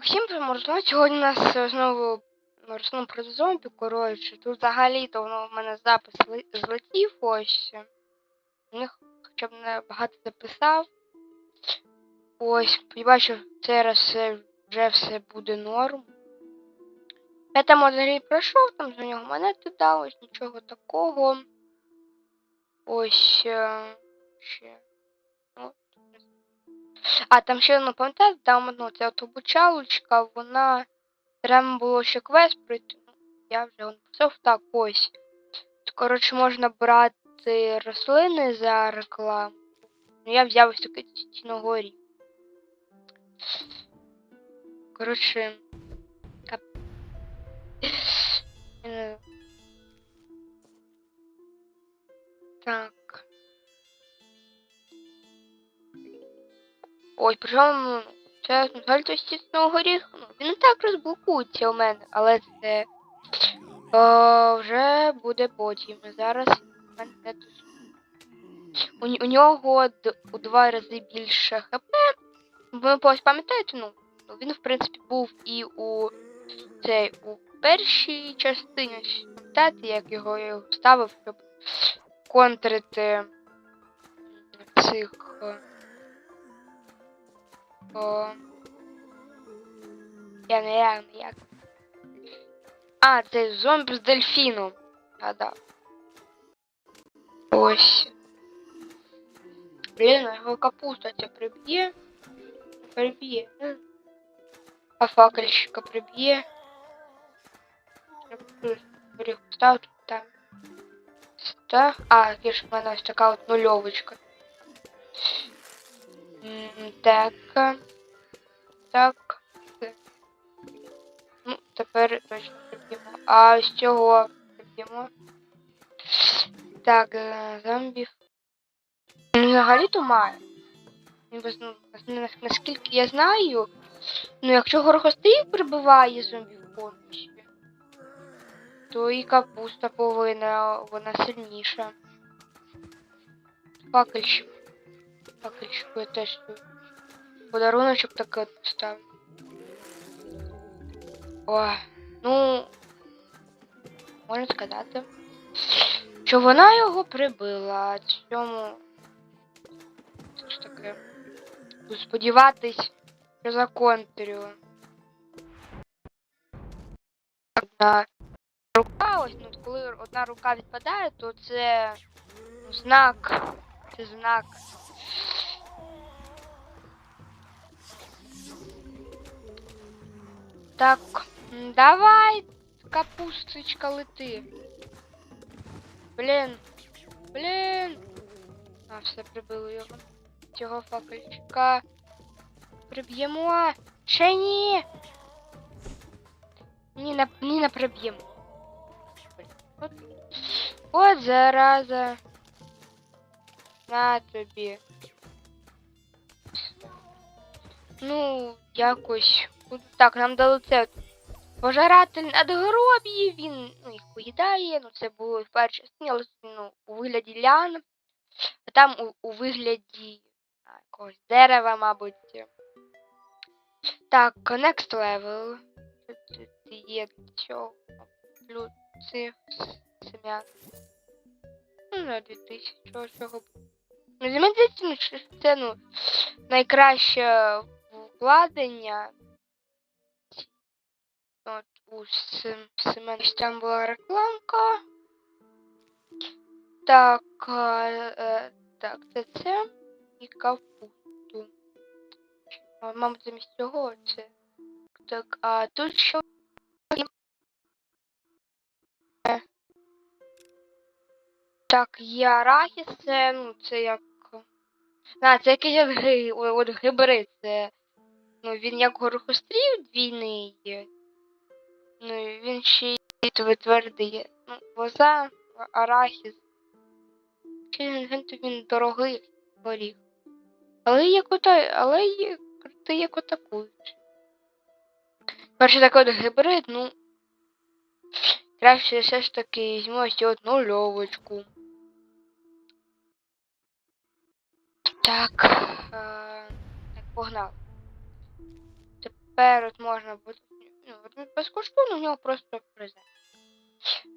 Так, всім приморозно. Сьогодні у нас е, знову розмов про зомбі, коротше. Тут взагалі-то воно в мене запис злетів ось. У них хоча б не багато записав. Ось, що цей раз вже все буде норм. Я там взагалі пройшов, там за нього монети дав, ось нічого такого. Ось е, ще. Ну, а, там ще одну пам'ятаєте, там одну, це от обучалочка, вона треба було ще квест пройти. Ну, я вже он писав так ось. Коротше, можна брати рослини за рекламу. Ну, я взяв ось таке тіногорі. Коротше. Кап... Е, Так. Ой, причому це Гальто стісного горіх. Ну, він і так розблокується у мене, але це о, вже буде потім. Зараз в мене не у, у нього у два рази більше хп. Ви ось пам'ятаєте, ну, ну, він в принципі був і у цей у першій частині. Пам'ятаєте, як його я ставив, щоб контрити цих. е, О... Я не я не як. А, це зомбі з дельфіном. Гадав. Ось. Блін, а його капуста ця приб'є. Приб'є. М. А факельщика приб'є. Треба тут горіх поставити там. Так. А, є ж в мене ось така от нульовочка. Так. Так. Ну, тепер точно приб'ємо. А ось цього приб'ємо. Так, е, зомбі. Ну, Взагалі-то має. Ну, Наскільки я знаю, ну якщо горохостив прибиває зомбі в повністю, то і капуста повинна, вона сильніша. Факельщик. Я теж подаруночок такий от поставив. О, ну, можна сказати, що вона його прибила. Цьому це ж таке. Сподіватись, що законтрю. Одна рука, ось, ну, коли одна рука відпадає, то це знак. Це знак. Так, давай, капусточка, лети. Блін. Блін. А, все прибило його. Цього факельчика. Приб'ємо. Ще ні. Ні, не, приб'ємо. От, от зараза. На тобі. Ну, якось. Так, нам дали це. Пожиратель надгроб'ї, він ну, їх поїдає, ну це було в першій ну, у вигляді лян, а там у, у вигляді якогось дерева, мабуть. Так, next level. Тут- Є цього цих семян. Ну, на 2000, чого. Ну, для мене це ну, найкраще вкладення. От у Сем- Семен там була рекламка. Так, е, е, так, це це і капусту. Мабуть, замість цього це. Так, а тут що? Так, є арахіс, це, ну, це як. А, це якийсь ги- от гибрид, це. Ну, він як горохострів двійний. Ну, він ще й твердий. Ну, лоза, а- арахіс. Чи він, дорогий горіх. Але як ота, але є, ти як атакуєш. Перший такий от гібрид, ну. Краще все ж таки візьму ось цю от нульовочку. Так. Е, так, погнали. От можна буде. Ну, от безкоштовно в нього просто.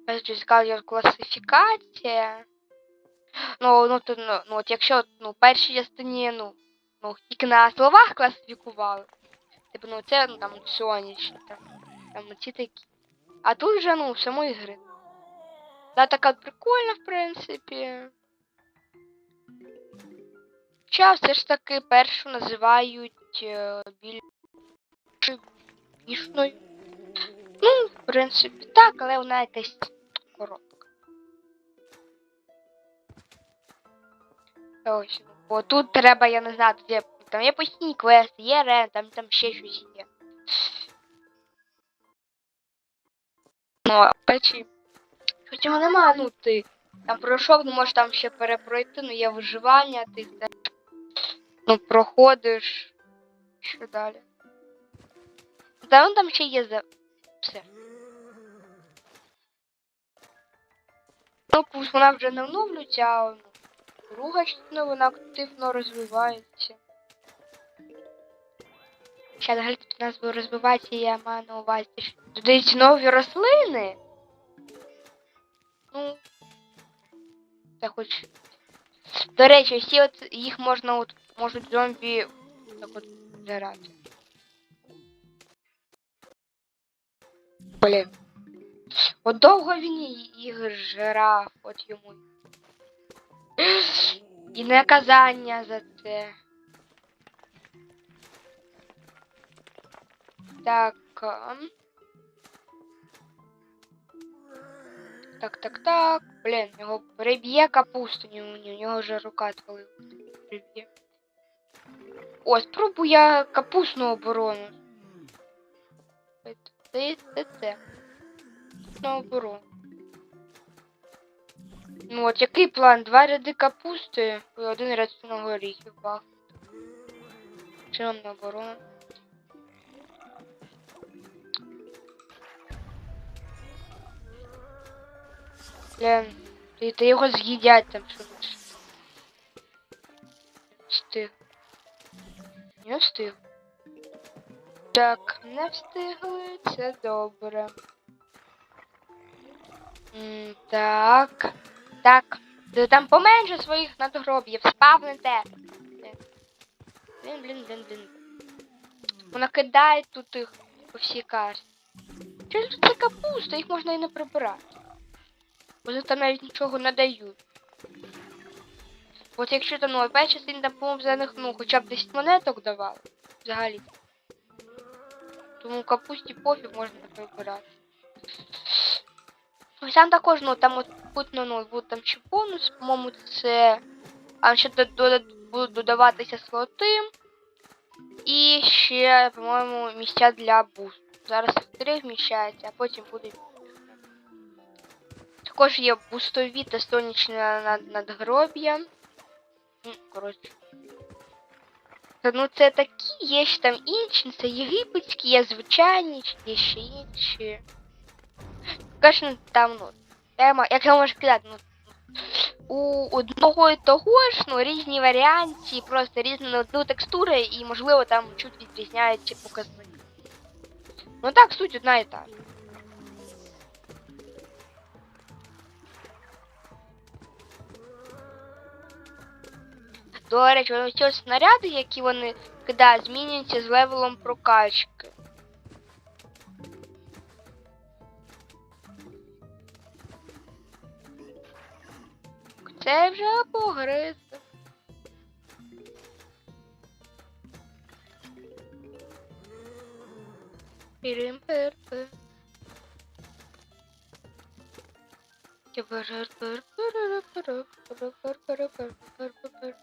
Ось сказав його класифікація. Ну, ну, то, ну, ну, от якщо ну, першій частині, ну, ну, тільки на словах класифікували. Типу, ну це ну, там сонячні, там, там ці такі. А тут вже, ну, в самої гри. Да, така прикольна, в принципі. Хоча все ж таки першу називають е, бішною. Ну, в принципі, так, але вона якась коротка. Ось. Бо тут треба, я не знаю, є, там є постійні квести, є рен, там, там ще щось є. Ну, печі. Хоч його нема, ну ти. Там пройшов, ну можеш там ще перепройти, ну є виживання, ти ну проходиш. Що далі? Та ну там ще є за. Все. Ну, пусть вона вже не оновлюється, а друга частина вона активно розвивається. Ще взагалі тут у нас буде розвиватися, я маю на увазі, що додаються нові рослини. Ну. Та хоч. До речі, всі от їх можна от можуть зомбі так от зирати. Блін. От довго він їх жрав, от йому. І наказання за це. Так. Так, так, так. Блін, його приб'є капусту, у нього вже рука отвалила. Приб'є. О, спробую я капустну оборону. Це, це. На оборону. Ну от який план? Два ряди капусти і один ряд горіхів бах. Чи нам на оборону? Блін, ти його з'їдять там швидше. Встиг. Не встиг. Так, не встигли, це добре. М, так. Так. Ти там поменше своїх надгроб'їв, спавните. Блін, блін, блін, блін. Вона кидає тут їх по всій карті. Чи тут це капуста, їх можна і не прибирати. Вони там навіть нічого не дають. От якщо там, ну, опять частині там, по-моєму, за них, ну, хоча б 10 монеток давали. Взагалі. Тому капусті пофіг можна не прибирати. Ось там також, ну, там от путно, ну, буде там ще бонус, по-моєму, це. А ще будуть додаватися слоти. І ще, по-моєму, місця для бусту. Зараз три вміщається, а потім буде. Також є бустові та сонячне над- надгроб'я. Ну, коротше. Ну це такі, є ще там інші, це єгипетські, є звичайні, є ще інші. Звісно, там, ну, тема, як я можу сказати, ну, у одного і того ж, ну, різні варіанти, просто різні ну, ну, текстури і, можливо, там чуть відрізняються показники. Ну так, суть одна і та. До речі, ось ось снаряди, які вони кидають, змінюються з левелом прокачки. Це вже погриз. Пірим-пир-пир. Типа-жар-пир-пир-пир-пир-пир-пир-пир-пир-пир.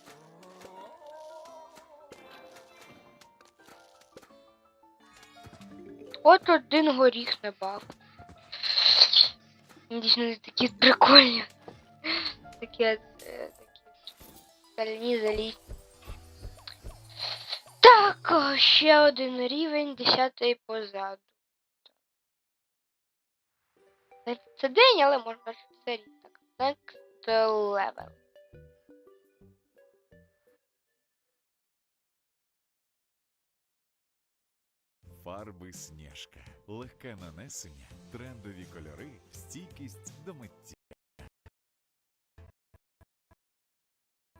От один горіх не бав. Він Дійсно такі прикольні. Такі, е, такі залізні. Так, ще один рівень, десятий позаду. Це- день, але можна все рік. Так, next level. Фарби Снежка. Легке нанесення, трендові кольори, стійкість до миття.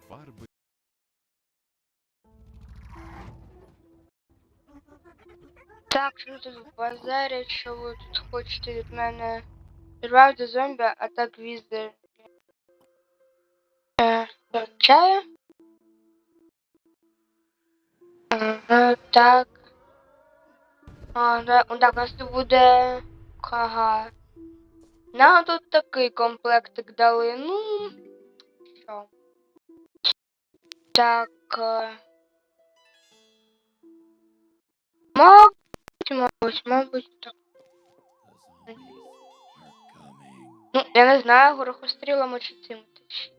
Фарби Так, що тут базарять, що ви тут хочете від мене? Zombie, attack with the... Е, чаю? Ага, так. А, да, так, у нас тут буде... Ага. Нам тут такий комплектик дали, ну... Що? Так... е, Мабуть, мабуть, мабуть, так. Ну, я не знаю, горохострілами чи цим теж.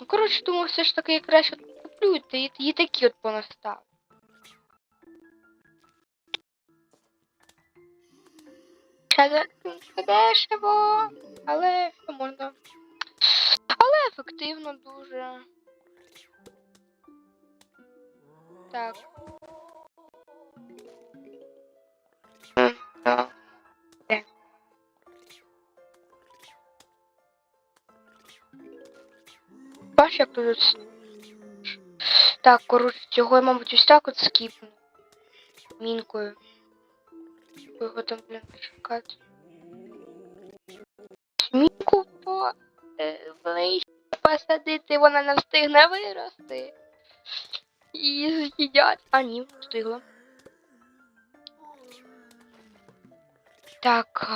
Ну, коротше, думаю, все ж таки я краще куплю, і, і такі от понастав. Це де- дешево, але можна. Але ефективно дуже. Так. Бачиш, як тут. Так, коротше, цього я, мабуть, ось так от скіпну. Мінкою. Його там, блін, шукати. Мінку по е, ближче посадити, вона не встигне вирости. І з'їдять. А ні, встигла. Так.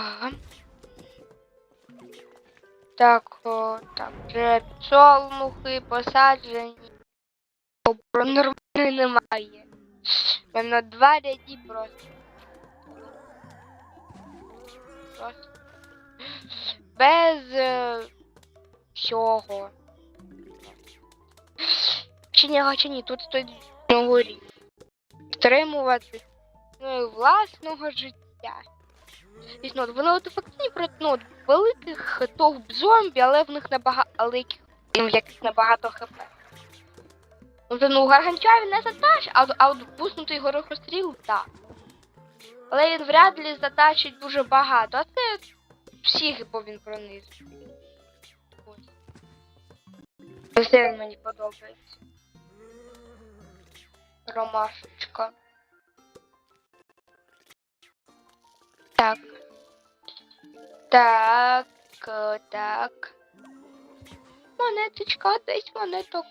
Так, о, так, вже підсолнухи посаджені. Обро нормально немає. Мене два ряді просто. Без е, всього. Чи ні, чи ні, тут стоїть горі. Стримувати ну, власного життя. Дійсно, вони от ефективні проти ну, великих товп зомбі, але в них набагато але яких- в яких набагато хп. Ну, гарганча він не затащить, а, а от впуснутий горохостріл, так. Але він вряд ли затащить дуже багато, а це всіх, бо він пронизує. Ось. Це він мені подобається. Ромашечка. Так. Так, так. Монеточка, десь монеток.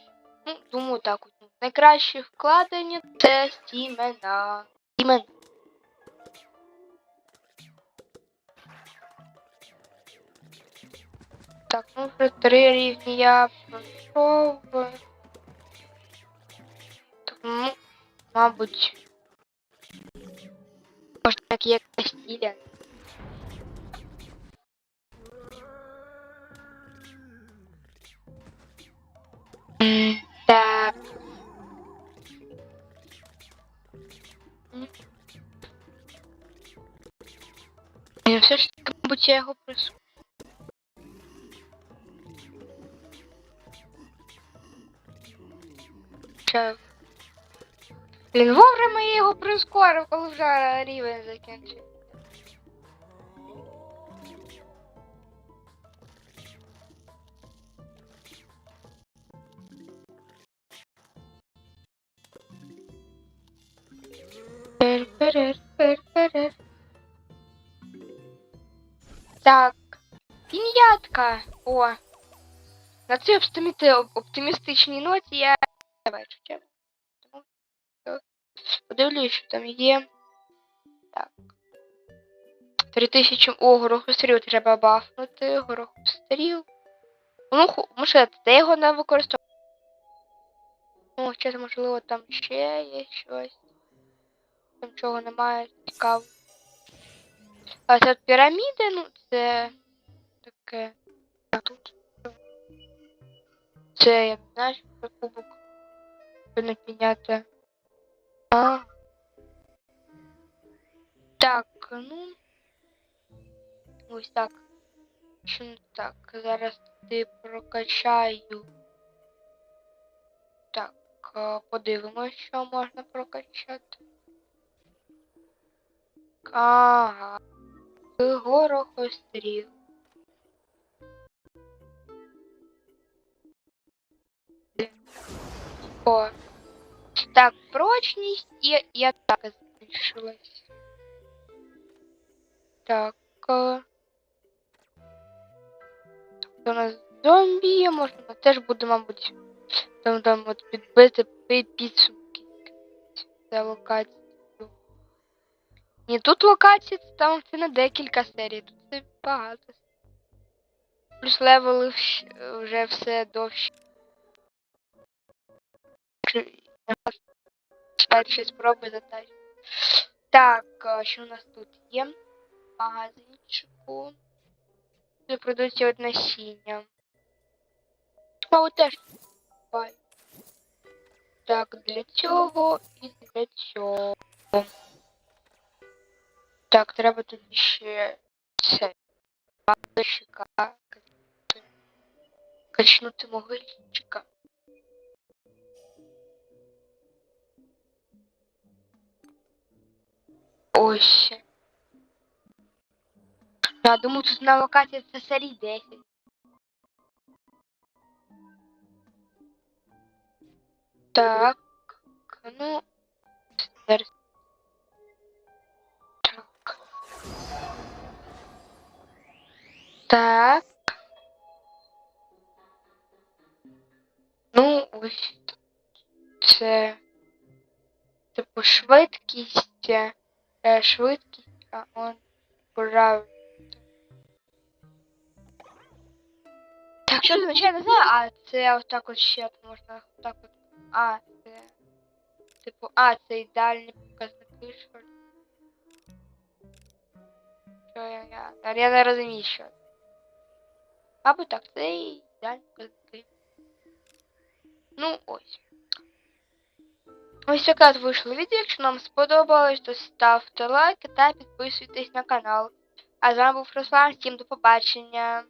Ну, думаю, так Найкраще вкладення це сімена. Сімен. Так, ну вже три рівні я пройшов. Тому, мабуть, може так як стіля. Так. Ні, все ж таки, мабуть, я його прису. Ще. Блін, вовремя я його прискорив, коли вже рівень закінчив. Так, пін'ятка. О. На цій оптимісти- оптимістичній ноті я Тому е, подивлюсь, що там є. Так. 3000 О, горохостріл треба бафнути. Горохостріл. Ну, ху- може, де його не використовувати? Ну, ще можливо там ще є щось. Там чого немає, цікаво. А це піраміди, ну це таке. А тут. Це я не знаю, кубок. Не підняти. А. Так, ну. Ось так. Чи так? Зараз ти прокачаю. Так. подивимось, що можна прокачати. Ага. Горохостріл. О. Так, прочність і, і атака збільшилась. Так. е, Тобто у нас зомбі є, можна теж буде, мабуть, там, там от підбити пи- підсумки за локацію. Ні, тут локації там це не декілька серій, тут це багато. Плюс левели вже все довше. Перші спроби затащити. Так, що у нас тут є? Магазинчику. Тут продукція від насіння. Мабуть, теж. Так, для цього і для цього. Так, треба тоді ще це. Качнути могильчика. Ось. Я думаю, тут на локації це серії 10. Так. Ну. Так. Так. Ну, ось. Це. Типу швидкість. Е, швидкість, а он правильно. Так, що це означає, не знаю, а це отак от ще можна отак от. А, це. Типу, а, це ідеальні показники, що. ли? Що я, я, я, я не розумію, що. це. Або так, це ідеальні показники. Ну, ось. Ось якраз вийшло відео. Якщо вам сподобалось, то ставте лайки та підписуйтесь на канал. А з вами був Руслан. Всім до побачення.